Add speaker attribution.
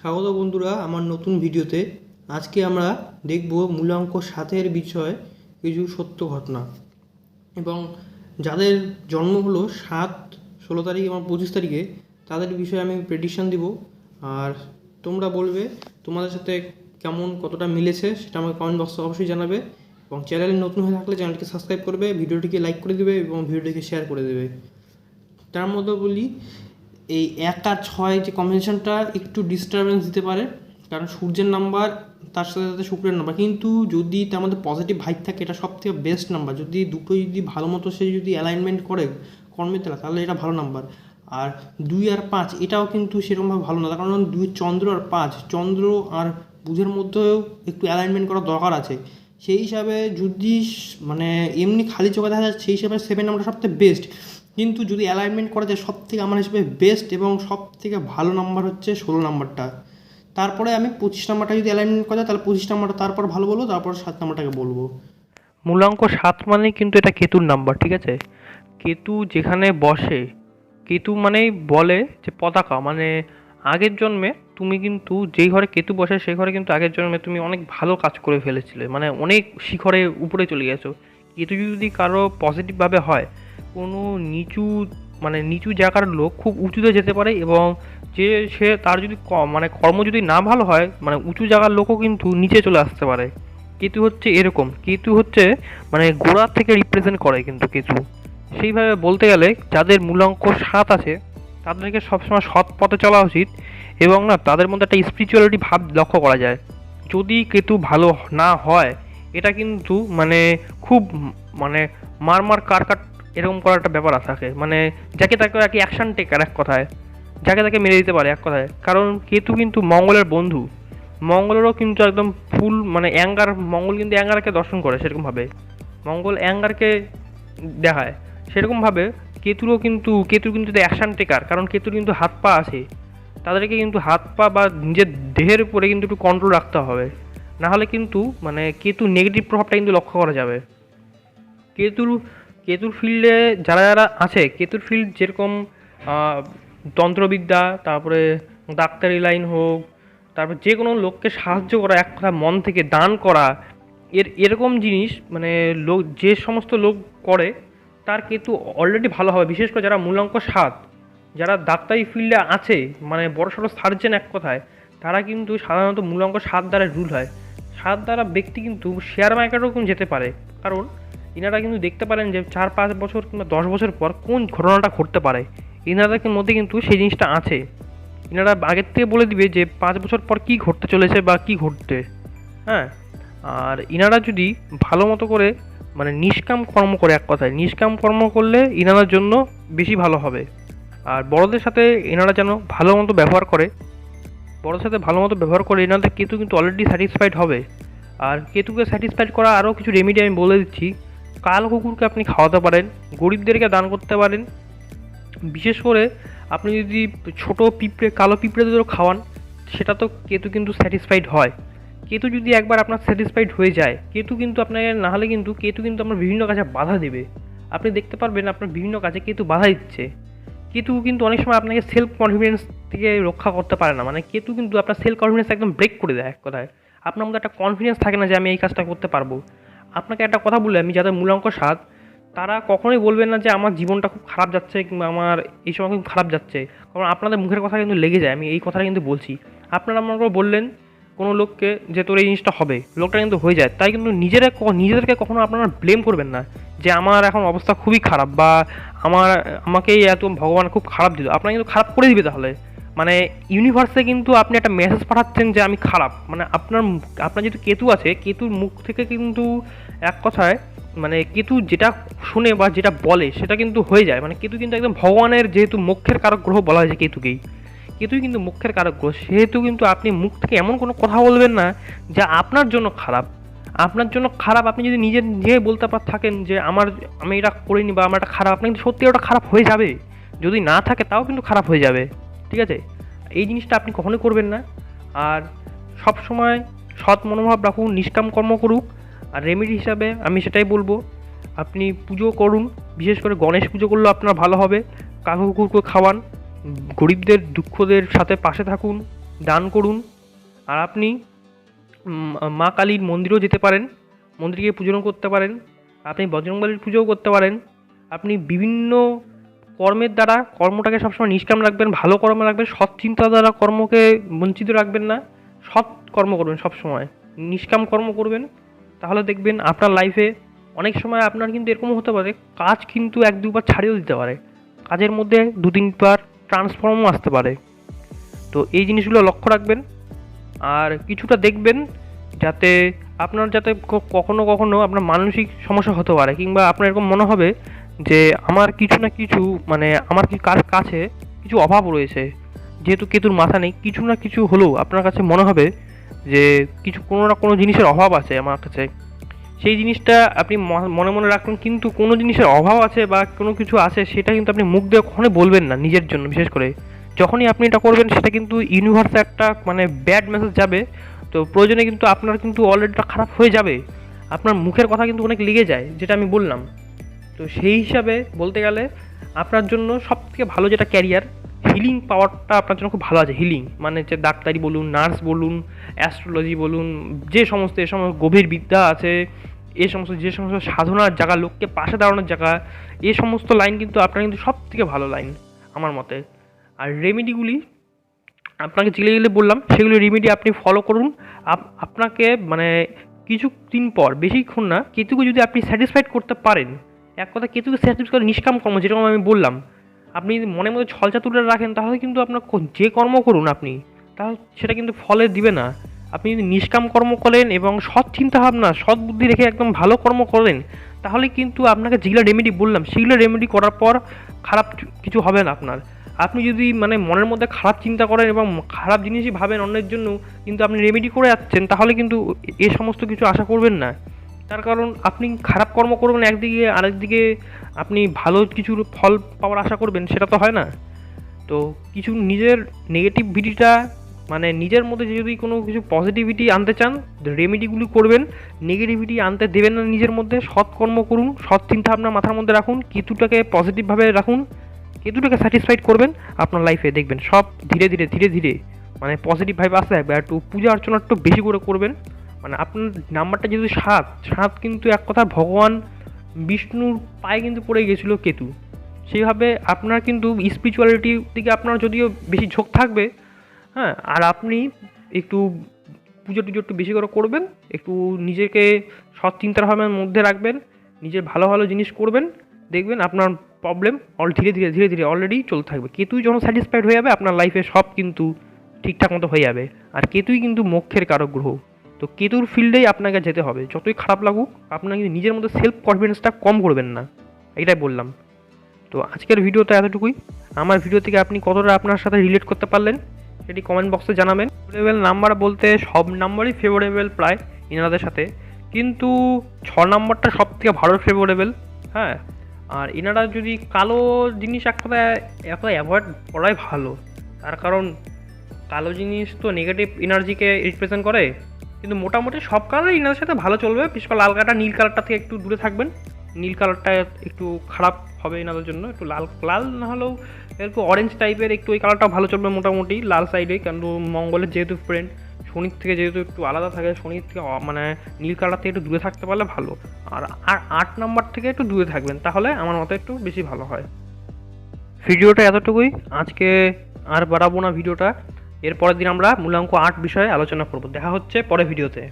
Speaker 1: স্বাগত বন্ধুরা আমার নতুন ভিডিওতে। আজকে আমরা দেখব মূলাঙ্ক সাতের বিষয়ে কিছু সত্য ঘটনা। এবং যাদের জন্ম হলো সাত, ষোলো তারিখ এবং পঁচিশ তারিখে, তাদের বিষয়ে আমি প্রেডিকশন দিব। আর তোমরা বলবে তোমাদের সাথে কেমন, কতটা মিলেছে সেটা আমাকে কমেন্ট বক্সে অবশ্যই জানাবে। এবং চ্যানেলে নতুন হয়ে থাকলে চ্যানেলটিকে সাবস্ক্রাইব করবে ভিডিওটিকে লাইক করে দেবে এবং ভিডিওটিকে শেয়ার করে দেবে। তার মধ্যে বলি এই এক আর ছয় যে কম্বিনেশনটা একটু ডিস্টারবেন্স দিতে পারে, কারণ সূর্যের নাম্বার তার সাথে সাথে শুক্রের নাম্বার কিন্তু যদি তার মধ্যে পজিটিভ ভাইব থাকে, এটা সব থেকে বেস্ট নাম্বার যদি দুটো যদি ভালো মতো সে যদি অ্যালাইনমেন্ট করে কর্মের তালা তাহলে এটা ভালো নাম্বার আর দুই আর পাঁচ, এটাও কিন্তু সেরকমভাবে ভালো না। কারণ দুই চন্দ্র আর পাঁচ, চন্দ্র আর বুধের মধ্যেও একটু অ্যালাইনমেন্ট করার দরকার আছে। সেই হিসাবে যদি মানে এমনি খালি চোখে দেখা যাচ্ছে সেই হিসাবে সেভেন নাম্বারটা সবথেকে বেস্ট কিন্তু যদি অ্যালাইনমেন্ট করা যায় সব থেকে আমার হিসেবে বেস্ট এবং সব থেকে ভালো নাম্বার হচ্ছে ষোলো নাম্বারটা তারপরে আমি পঁচিশ নাম্বারটা যদি অ্যালাইনমেন্ট করা যায়, তাহলে পঁচিশ নাম্বারটা তারপর ভালো বলব, তারপর সাত নাম্বারটাকে বলব।
Speaker 2: মূলাঙ্ক সাত মানে কিন্তু এটা কেতুর নাম্বার ঠিক আছে? কেতু যেখানে বসে, কেতু মানেই বলে যে পতাকা মানে আগের জন্মে তুমি কিন্তু যেই ঘরে কেতু বসে, সেই ঘরে কিন্তু আগের জন্মে তুমি অনেক ভালো কাজ করে ফেলেছিলে মানে অনেক শিখরে উপরে চলে গেছো। কেতু যদি কারও পজিটিভভাবে হয় কোনো নিচু মানে নিচু জায়গার লোক খুব উঁচুতে যেতে পারে এবং যে সে তার যদি মানে কর্ম যদি না ভালো হয় মানে উঁচু জায়গার লোকও কিন্তু নিচে চলে আসতে পারে। কেতু হচ্ছে এরকম। কেতু হচ্ছে মানে গোড়ার থেকে রিপ্রেজেন্ট করে কিন্তু কেতু। সেইভাবে বলতে গেলে যাদের মূলাঙ্ক সাত আছে, তাদেরকে সবসময় সৎ পথে চলা উচিত এবং না তাদের মধ্যে একটা স্পিরিচুয়ালিটি ভাব লক্ষ্য করা যায়। যদি কেতু ভালো না হয়, এটা কিন্তু মানে খুব মানে মারমার মার কার কাট এরকম করার একটা ব্যাপার থাকে মানে যাকে তাকে আর কি অ্যাকশন টেকার এক কথায়, যাকে তাকে মেরে দিতে পারে এক কথায়। কারণ কেতু কিন্তু মঙ্গলের বন্ধু। মঙ্গলেরও কিন্তু একদম ফুল মানে অ্যাঙ্গার মঙ্গল কিন্তু অ্যাঙ্গারকে দর্শন করে সেরকমভাবে। মঙ্গল অ্যাঙ্গারকে দেখায়। সেরকমভাবে কেতুরও কিন্তু, কেতুর কিন্তু অ্যাকশান টেকার কারণ কেতুর কিন্তু হাত পা আছে। তাদেরকে কিন্তু হাত পা বা নিজের দেহের উপরে কিন্তু একটু কন্ট্রোল রাখতে হবে। নাহলে কিন্তু মানে কেতু নেগেটিভ প্রভাবটা কিন্তু লক্ষ্য করা যাবে। কেতুর কেতুর ফিল্ডে যারা যারা আছে, কেতুর ফিল্ড যেরকম তন্ত্রবিদ্যা, তারপরে ডাক্তারি লাইন হোক, তারপর যে কোনো লোককে সাহায্য করা, এক কথা মন থেকে দান করা, এর, এরকম জিনিস মানে লোক, যে সমস্ত লোক করে, তার কেতু অলরেডি ভালো হবে। বিশেষ করে যারা মূলাঙ্ক সাত, যারা ডাক্তারি ফিল্ডে আছে মানে বড় সড়ো সার্জেন এক কথায়, তারা কিন্তু সাধারণত মূলাঙ্ক সাত দ্বারা রুল হয়। সাত দ্বারা ব্যক্তি কিন্তু শেয়ার মার্কেটেও কিন্তু যেতে পারে। কারণ এনারা কিন্তু দেখতে পারেন যে চার পাঁচ বছর কিংবা দশ বছর পর কোন ঘটনাটা ঘটতে পারে। এনাদের মধ্যে কিন্তু সেই জিনিসটা আছে। এনারা আগের থেকে বলে দিবে যে পাঁচ বছর পর কি ঘটতে চলেছে বা কি ঘটবে হ্যাঁ? আর ইনারা যদি ভালো মতো করে মানে নিষ্কাম কর্ম করে এক কথায়, নিষ্কাম কর্ম করলে ইনারার জন্য বেশি ভালো হবে। আর বড়দের সাথে এনারা যেন ভালো মতো ব্যবহার করে, বড়দের সাথে ভালো মতো ব্যবহার করে এনাদের কেতু কিন্তু অলরেডি স্যাটিসফাইড হবে। আর কেতুকে স্যাটিসফাইড করা আরও কিছু রেমিডি আমি বলে দিচ্ছি। কাল কুকুরকে আপনি খাওয়াতে পারেন, গরিবদেরকে দান করতে পারেন। বিশেষ করে আপনি যদি ছোট পিঁপড়ে, কালো পিঁপড়েদেরও খাওয়ান, সেটা তো কেতু কিন্তু স্যাটিসফাইড হয়। কেতু যদি একবার আপনার স্যাটিসফাইড হয়ে যায়, কেতু কিন্তু আপনাকে না হলে কিন্তু, কেতু কিন্তু আপনার বিভিন্ন কাজে বাধা দেবে। আপনি দেখতে পারবেন আপনার বিভিন্ন কাজে কেতু বাধা দিচ্ছে। কেতু কিন্তু অনেক সময় আপনাকে সেলফ কনফিডেন্স থেকে রক্ষা করতে পারে না। মানে কেতু কিন্তু আপনার সেলফ কনফিডেন্স একদম ব্রেক করে দেয় এক কথায়। আপনার মধ্যে একটা কনফিডেন্স থাকে না যে আমি এই কাজটা করতে পারব। আপনাকে একটা কথা বলে, আমি যাদের মূলাঙ্ক সাত, তারা কখনোই বলবেন না যে আমার জীবনটা খুব খারাপ যাচ্ছে কিংবা আমার এই সময় খুব খারাপ যাচ্ছে। কারণ আপনাদের মুখের কথা কিন্তু লেগে যায়, আমি এই কথাটা কিন্তু বলছি। আপনারা মনে করে বললেন কোনো লোককে যে তোর এই জিনিসটা হবে, লোকটা কিন্তু হয়ে যায়। তাই কিন্তু নিজেরা নিজেদেরকে কখনো আপনারা ব্লেম করবেন না যে আমার এখন অবস্থা খুবই খারাপ বা আমার আমাকে এত ভগবান খুব খারাপ দিল। আপনারা কিন্তু খারাপ করে দিবে তাহলে। মানে ইউনিভার্সে কিন্তু আপনি একটা মেসেজ পাঠাচ্ছেন যে আমি খারাপ। মানে আপনার আপনার যেহেতু কেতু আছে, কেতুর মুখ থেকে কিন্তু এক কথায় মানে কেতু যেটা শুনে বা যেটা বলে সেটা কিন্তু হয়ে যায়। মানে কেতু কিন্তু একদম ভগবানের যেহেতু মুখ্যের কারক গ্রহ বলা হয়েছে কেতুকেই, কেতুই কিন্তু মুখ্যের কারক গ্রহ। সেহেতু কিন্তু আপনি মুখ থেকে এমন কোনো কথা বলবেন না যা আপনার জন্য খারাপ। আপনার জন্য খারাপ, আপনি যদি নিজে নিজে বলতে পার থাকেন যে আমার, আমি এটা করিনি বা আমার এটা খারাপ আপনি কিন্তু সত্যি ওটা খারাপ হয়ে যাবে। যদি না থাকে তাও কিন্তু খারাপ হয়ে যাবে। ঠিক আছে? এই জিনিসটা আপনি কখনোই করবেন না। আর সব সময় সৎ মনোভাব রাখুন, নিষ্কাম কর্ম করুক। আর রেমেডি হিসাবে আমি সেটাই বলব, আপনি পুজো করুন, বিশেষ করে গণেশ পুজো করলে আপনার ভালো হবে। কাকু কুকুরকে খাওয়ান, গরিবদের, দুঃখদের সাথে পাশে থাকুন, দান করুন। আর আপনি মা কালীর মন্দিরেও যেতে পারেন, মন্দিরে গিয়ে পুজো করতে পারেন। আপনি বজরংবলীর পুজোও করতে পারেন। আপনি বিভিন্ন কর্মের দ্বারা কর্মটাকে সবসময় নিষ্কাম রাখবেন, ভালো কর্ম রাখবেন, সৎ চিন্তা দ্বারা কর্মকে বঞ্চিত রাখবেন না, সৎ কর্ম করবেন সবসময়। নিষ্কাম কর্ম করবেন, তাহলে দেখবেন আপনার লাইফে অনেক সময় আপনার কিন্তু এরকমও হতে পারে, কাজ কিন্তু এক দুবার ছাড়িয়েও দিতে পারে। কাজের মধ্যে দু তিনবার ট্রান্সফর্মও আসতে পারে। তো এই জিনিসগুলো লক্ষ্য রাখবেন। আর কিছুটা দেখবেন যাতে আপনার যাতে কখনো কখনো আপনার মানসিক সমস্যা হতে পারে, কিংবা আপনার এরকম মনে হবে যে আমার কিছু না কিছু মানে আমার কি কার কাছে কিছু অভাব রয়েছে, যেহেতু কেতুর মাথা নেই, কিছু না কিছু হলেও আপনার কাছে মনে হবে যে কিছু কোনো না কোনো জিনিসের অভাব আছে আমার কাছে। সেই জিনিসটা আপনি মনে মনে রাখবেন কিন্তু কোনো জিনিসের অভাব আছে বা কোনো কিছু আছে, সেটা কিন্তু আপনি মুখ দিয়ে কখনোই বলবেন না নিজের জন্য, বিশেষ করে। যখনই আপনি এটা করবেন, সেটা কিন্তু ইউনিভার্সে একটা মানে ব্যাড মেসেজ যাবে, তো প্রয়োজনে কিন্তু আপনার কিন্তু অলরেডিটা খারাপ হয়ে যাবে। আপনার মুখের কথা কিন্তু অনেক লেগে যায়, যেটা আমি বললাম। তো সেই হিসাবে বলতে গেলে আপনার জন্য সব থেকে ভালো যেটা ক্যারিয়ার হিলিং পাওয়ারটা আপনার জন্য খুব ভালো আছে হিলিং মানে যে ডাক্তারি বলুন নার্স বলুন অ্যাস্ট্রোলজি বলুন, যে সমস্ত, এ সমস্ত গভীর বিদ্যা আছে, এ সমস্ত, যে সমস্ত সাধনার জায়গা, লোককে পাশে দাঁড়ানোর জায়গা, এ সমস্ত লাইন কিন্তু আপনার কিন্তু সব থেকে ভালো লাইন আমার মতে। আর রেমেডিগুলি আপনাকে যেগুলো যেগুলো বললাম, সেগুলি রেমেডি আপনি ফলো করুন। আপ- আপনাকে মানে কিছুদিন পর, বেশিক্ষণ না, কেতুকে যদি আপনি স্যাটিসফাইড করতে পারেন এক কথা কেতুকে স্যাটিসফাই করে নিষ্কাম কর্ম যেরকম আমি বললাম আপনি যদি মনের মধ্যে ছলচা তুলে রাখেন তাহলে কিন্তু আপনার যে কর্ম করুন আপনি তাহলে সেটা কিন্তু ফলে দিবে না আপনি যদি নিষ্কাম কর্ম করেন এবং সৎ চিন্তা ভাবনা সৎ বুদ্ধি রেখে একদম ভালো কর্ম করেন তাহলে কিন্তু আপনাকে যেগুলো রেমেডি বললাম সেগুলো রেমেডি করার পর খারাপ কিছু হবে না আপনার আপনি যদি মানে মনের মধ্যে খারাপ চিন্তা করেন এবং খারাপ জিনিসই ভাবেন অন্যের জন্য কিন্তু আপনি রেমেডি করে যাচ্ছেন তাহলে কিন্তু এ সমস্ত কিছু আশা করবেন না তার কারণ আপনি খারাপ কর্ম করবেন একদিকে, আরেকদিকে আপনি ভালো কিছুর ফল পাওয়ার আশা করবেন, সেটা তো হয় না। তো কিছু নিজের নেগেটিভিটিটা মানে নিজের মধ্যে যদি কোনো কিছু পজিটিভিটি আনতে চান রেমেডিগুলি করবেন নেগেটিভিটি আনতে দেবেন না নিজের মধ্যে, সৎ কর্ম করুন, সৎ চিন্তা আপনার মাথার মধ্যে রাখুন কিছুটাকে পজিটিভভাবে রাখুন, কেতুটাকে স্যাটিসফাইড করবেন, আপনার লাইফে দেখবেন, সব ধীরে ধীরে ধীরে ধীরে মানে পজিটিভ ভাইব আসতে থাকবে। আর একটু পূজা অর্চনা একটু বেশি করে করবেন। মানে আপনার নাম্বারটা যেহেতু সাত সাত কিন্তু এক কথা ভগবান বিষ্ণুর পায়ে কিন্তু পড়ে গেছিল কেতু। সেইভাবে আপনার কিন্তু স্পিরিচুয়ালিটির দিকে আপনার যদিও বেশি ঝোঁক থাকবে হ্যাঁ আর আপনি একটু পুজো টুজো একটু বেশি করে করবেন, একটু নিজেকে সৎ চিন্তার ভাবনার মধ্যে রাখবেন, নিজের ভালো ভালো জিনিস করবেন, দেখবেন আপনার প্রবলেম অল ধীরে ধীরে ধীরে ধীরে অলরেডি চলতে থাকবে। কেতুই যখন স্যাটিসফাইড হয়ে যাবে, আপনার লাইফে সব কিন্তু ঠিকঠাক মতো হয়ে যাবে। আর কেতুই কিন্তু মোক্ষের কারক গ্রহ। তো কেতুর ফিল্ডেই আপনাকে যেতে হবে। যতই খারাপ লাগুক আপনার কিন্তু নিজের মধ্যে সেলফ কনফিডেন্সটা কম করবেন না। এটাই বললাম। তো আজকের ভিডিওটা এতটুকুই। আমার ভিডিও থেকে আপনি কতটা আপনার সাথে রিলেট করতে পারলেন, সেটি কমেন্ট বক্সে জানাবেন। ফেভারেবল নাম্বার বলতে সব নাম্বারই ফেভারেবল প্রায় এনাদের সাথে। কিন্তু ছ নাম্বারটা সব থেকে ভালো ফেভারেবল হ্যাঁ? আর এনারা যদি কালো জিনিস এক কথায় কথায় অ্যাভয়েড করাই ভালো, তার কারণ কালো জিনিস তো নেগেটিভ এনার্জিকে রিপ্রেজেন্ট করে। কিন্তু মোটামুটি সব কালারই এনাদের সাথে ভালো চলবে। বিশেষ করে লাল কালারটা, নীল কালারটা থেকে একটু দূরে থাকবেন। নীল কালারটা একটু খারাপ হবে এনাদের জন্য, একটু লাল লাল না হলেও একটু অরেঞ্জ টাইপের একটু ওই কালারটা ভালো চলবে মোটামুটি লাল সাইডে কিন্তু মঙ্গলের যেহেতু ফ্রেন্ড শনির থেকে যেহেতু একটু আলাদা থাকে, শনির থেকে মানে নীল কালার থেকে একটু দূরে থাকতে পারলে ভালো। আর আর আট নাম্বার থেকে একটু দূরে থাকবেন, তাহলে আমার মতে একটু বেশি ভালো হয়। ভিডিওটা এতটুকুই। আজকে আর বাড়াবো না ভিডিওটা। এরপরের দিন আমরা মূলাঙ্ক আট বিষয়ে আলোচনা করব। দেখা হচ্ছে পরে ভিডিওতে।